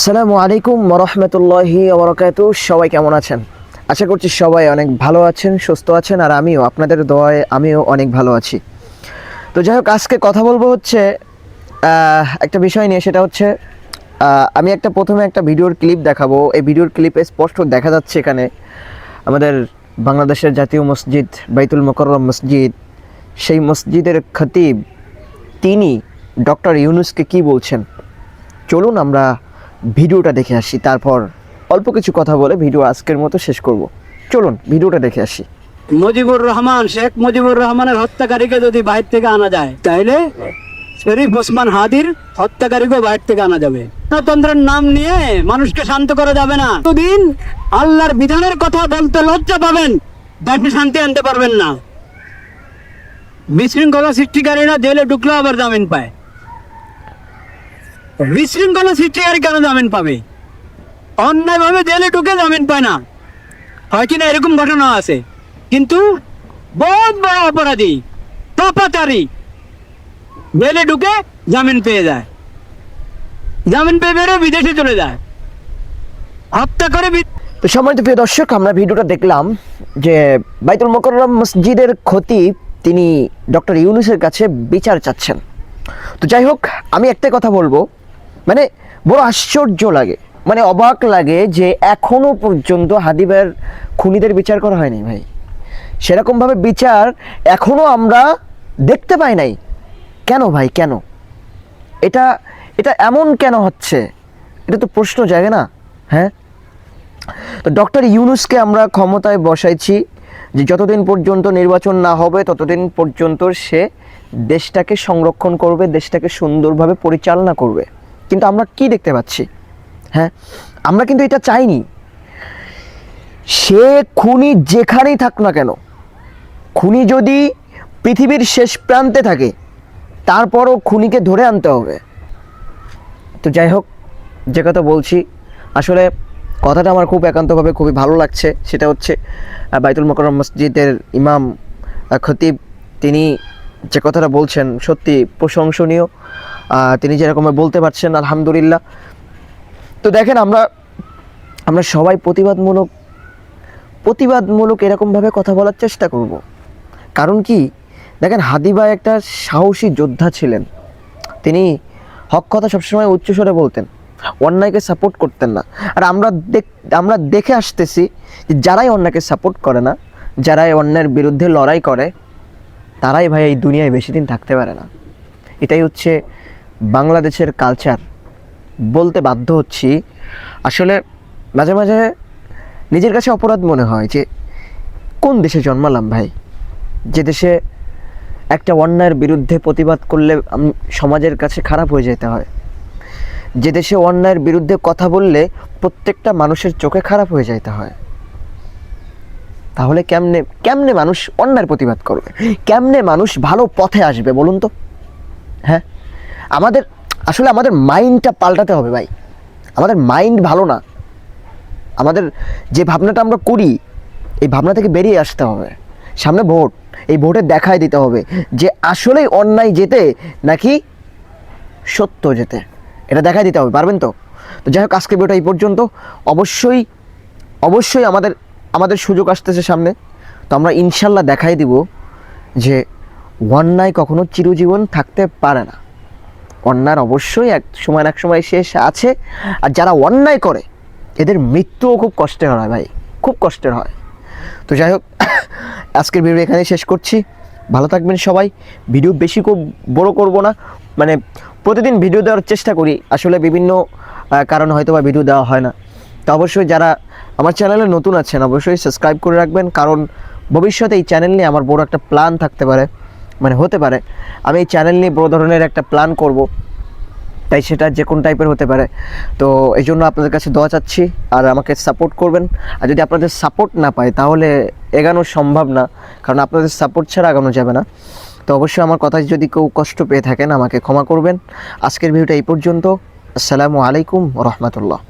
আসসালামু আলাইকুম রহমতুল্লাহি ওবরাকাত সবাই কেমন আছেন? আশা করছি সবাই অনেক ভালো আছেন, সুস্থ আছেন, আর আমিও, আপনাদের দোয়ায় আমিও অনেক ভালো আছি। তো যাই হোক, আজকে কথা বলব হচ্ছে একটা বিষয় নিয়ে, সেটা হচ্ছে আমি একটা প্রথমে একটা ভিডিওর ক্লিপ দেখাবো। এই ভিডিওর ক্লিপে স্পষ্ট দেখা যাচ্ছে এখানে আমাদের বাংলাদেশের জাতীয় মসজিদ, বাইতুল মোকররম মসজিদ। সেই মসজিদের খতিব, তিনি ডক্টর ইউনুসকে কি বলছেন? চলুন আমরা ভিডিওটা দেখে আসি, তারপর অল্প কিছু কথা বলে ভিডিও আজকের মতো শেষ করব। চলুন, ভিডিওটা দেখে আসি। মুজিবুর রহমান, শেখ মুজিবুর রহমানের হত্যাকারীকে যদি বাইরে থেকে আনা যায় তাহলে শরীফ ওসমান হাদির হত্যাকারীকে বাইরে থেকে আনা যাবে। গণতন্ত্রের নাম নিয়ে মানুষকে শান্ত করা যাবে না। দিন আল্লাহর বিধানের কথা বলতে লজ্জা পাবেন দেশে শান্তি আনতে পারবেন না। বিশৃঙ্খলা সৃষ্টিকারীরা জেলে ঢুকলে আবার জামিন পায়। বিশৃঙ্খলা সৃষ্টিকারী কেন জামিন পাবে? অন্যায়ভাবে জেলে ঢুকে জামিন পায় না। হয় কিনা এরকম ঘটনা আছে। কিন্তু বহুত বড় অপরাধী পাপাচারী জেলে ঢুকে জামিন পেয়ে যায়। জামিন পেয়ে বেরো বিদেশে চলে যায়। হত্যা করে তো সম্মানিত প্রিয় দর্শক, আমরা ভিডিওটা দেখলাম যে বাইতুল মোকররম মসজিদের ক্ষতি তিনি ডক্টর ইউনুসের কাছে বিচার চাচ্ছেন। তো যাই হোক, আমি একটাই কথা বলব। মানে বড় আশ্চর্য লাগে। মানে অবাক লাগে যে এখনও পর্যন্ত হাদিবের খুনিদের বিচার করা হয়নি ভাই। সেরকমভাবে বিচার এখনও আমরা দেখতে পাই নাই। কেন ভাই, কেন? এটা এটা এমন কেন হচ্ছে? এটা তো প্রশ্ন জাগে না হ্যাঁ? তো ডক্টর ইউনুসকে আমরা ক্ষমতায় বসাইছি যে যতদিন পর্যন্ত নির্বাচন না হবে, ততদিন পর্যন্ত সে দেশটাকে সংরক্ষণ করবে, দেশটাকে সুন্দরভাবে পরিচালনা করবে। কিন্তু আমরা কি দেখতে পাচ্ছি? হ্যাঁ আমরা কিন্তু এটা চাইনি। সে খুনি যেখানেই থাক না কেন, খুনি যদি পৃথিবীর শেষ প্রান্তে থাকে, তারপরও খুনিকে ধরে আনতে হবে। তো যাই হোক, যে কথা বলছি, আসলে কথাটা আমার খুব একান্তভাবে খুবই ভালো লাগছে। সেটা হচ্ছে বাইতুল মোকরম মসজিদের ইমাম খতিব, তিনি যে কথাটা বলছেন সত্যি প্রশংসনীয়। তিনি যেরকম বলতে পারছেন, আলহামদুলিল্লাহ। তো দেখেন, আমরা আমরা সবাই প্রতিবাদমূলক প্রতিবাদমূলক এরকমভাবে কথা বলার চেষ্টা করব। কারণ কি? দেখেন হাদিবা একটা সাহসী যোদ্ধা ছিলেন। তিনি হক কথা সবসময় উচ্চস্বরে বলতেন। অন্যায়কে সাপোর্ট করতেন না। আর আমরা দেখ, আমরা দেখে আসতেছি যে যারাই অন্যায়কে সাপোর্ট করে না, যারাই অন্যায়ের বিরুদ্ধে লড়াই করে, তারাই ভাই এই দুনিয়ায় বেশি দিন থাকতে পারে না। এটাই হচ্ছে বাংলাদেশের কালচার বলতে বাধ্য হচ্ছি। আসলে মাঝে মাঝে নিজের কাছে অপরাধ মনে হয় যে, কোন দেশে জন্মালাম ভাই? যে দেশে একটা অন্যায়ের বিরুদ্ধে প্রতিবাদ করলে সমাজের কাছে খারাপ হয়ে যেতে হয়। যে দেশে অন্যায়ের বিরুদ্ধে কথা বললে প্রত্যেকটা মানুষের চোখে খারাপ হয়ে যাইতে হয়। তাহলে কেমনে কেমনে মানুষ অন্যায়ের প্রতিবাদ করবে? কেমনে মানুষ ভালো পথে আসবে বলুন তো? হ্যাঁ? আমাদের, আসলে আমাদের মাইন্ডটা পাল্টাতে হবে ভাই। আমাদের মাইন্ড ভালো না। আমাদের যে ভাবনাটা আমরা করি, এই ভাবনা থেকে বেরিয়ে আসতে হবে। সামনে ভোট, এই ভোটে দেখায় দিতে হবে যে আসলেই অন্যায় যেতে নাকি সত্য যেতে। এটা দেখায় দিতে হবে, পারবেন তো? তো যাই হোক আজকে ভিডিওটা এই পর্যন্ত। অবশ্যই অবশ্যই আমাদের আমাদের সুযোগ আসতেছে সামনে। তো আমরা ইনশাল্লাহ দেখাই দিব যে অন্যায় কখনো চিরজীবন থাকতে পারে না। অন্যায় অবশ্যই এক সময় এক সময় শেষ আছে। আর যারা অন্যায় করে, এদের মৃত্যুও খুব কষ্টের হয় ভাই, খুব কষ্টের হয়। তো যাই হোক, আজকের ভিডিও এখানে শেষ করছি। ভালো থাকবেন সবাই। ভিডিও বেশি খুব বড় করব না। মানে প্রতিদিন ভিডিও দেওয়ার চেষ্টা করি। আসলে বিভিন্ন কারণে হয়তো বা ভিডিও দেওয়া হয় না। তো অবশ্যই যারা আমার চ্যানেলে নতুন আছেন, অবশ্যই সাবস্ক্রাইব করে রাখবেন। কারণ ভবিষ্যতে এই চ্যানেল নিয়ে আমার বড় একটা প্ল্যান থাকতে পারে। মানে হতে পারে। আমি এই চ্যানেল নিয়ে বড় ধরনের একটা প্ল্যান করব, তাই সেটা যে কোন টাইপের হতে পারে। তো এই জন্য আপনাদের কাছে দোয়া চাচ্ছি, আর আমাকে সাপোর্ট করবেন। আর যদি আপনাদের সাপোর্ট না পাই তাহলে এগানো সম্ভব না, কারণ আপনাদের সাপোর্ট ছাড়া এগানো যাবে না। তো অবশ্যই আমার কথায় যদি কেউ কষ্ট পেয়ে থাকেন, আমাকে ক্ষমা করবেন। আজকের ভিডিওটা এই পর্যন্ত। আসসালামু আলাইকুম রহমতুল্লাহ।